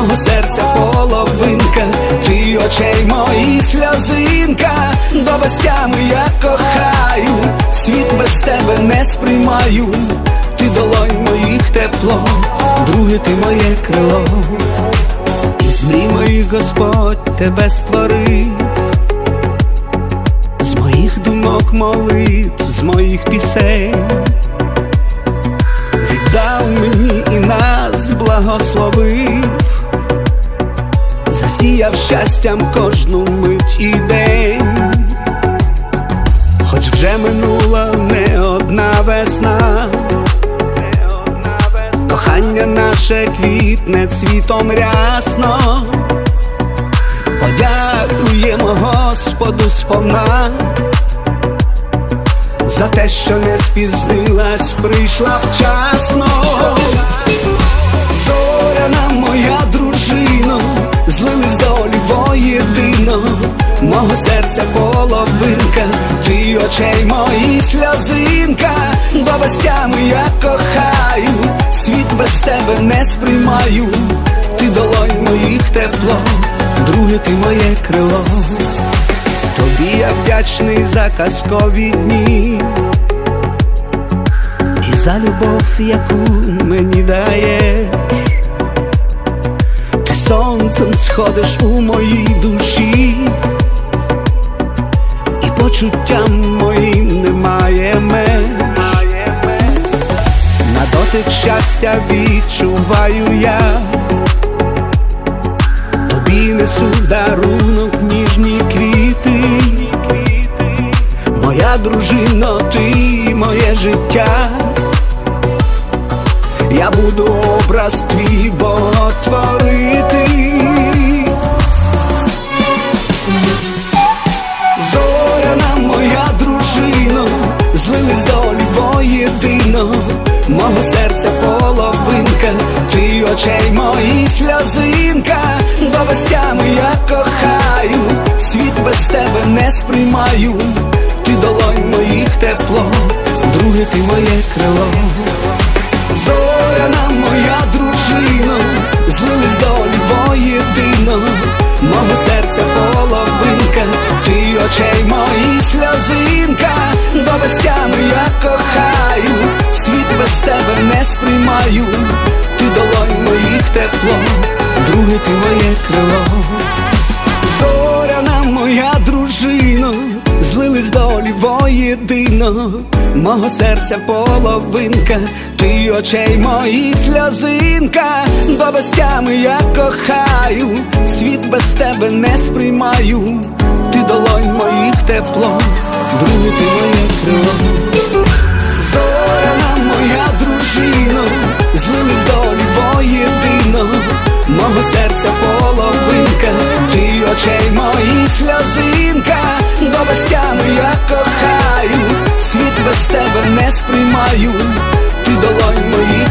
мого серця половинка, ти очей моїх сльозинка, до безтями я кохаю, світ без тебе не сприймаю, ти долонь моїх тепло, друге ти моє крило, із мрій моїх Господь тебе створив. З моїх думок молитв, з моїх пісень. Віддав засіяв щастям кожну мить і день, хоч вже минула не одна весна, кохання наше квітне цвітом рясно. Подякуємо Господу сповна за те, що не спізнилась, прийшла вчасно. Половинка, ти очей моїх сльозинка, до безтями я кохаю, світ без тебе не сприймаю, ти долонь моїх тепло, друге ти моє крило. Тобі я вдячний за казкові дні і за любов, яку мені дає. Сонцем сходиш у моїй душі, почуттям моїм немає меж. На дотик щастя відчуваю я. Тобі несу дарунок ніжні квіти, моя дружина, ти моє життя, я буду образ твій боготворити. Зоряна серця половинка, ти очей моїх сльозинка, до безтями я кохаю, світ без тебе не сприймаю, ти долонь моїх тепло, друге ти моє крило. Зоряна моя дружина, злились долі воєдино, мого серця половинка, ти очей моїх сльозинка, сприймаю, ти долонь моїх тепло, друге ти моє крило. Зоряна моя дружина, злились долі воєдино, мого серця половинка, ти очей моїх сльозинка, до безтями я кохаю, світ без тебе не сприймаю, ти долонь моїх долі воєдино, мого серця половинка, ти очей моїх сльозинка, до безтями я кохаю, світ без тебе не сприймаю, ти долонь моїх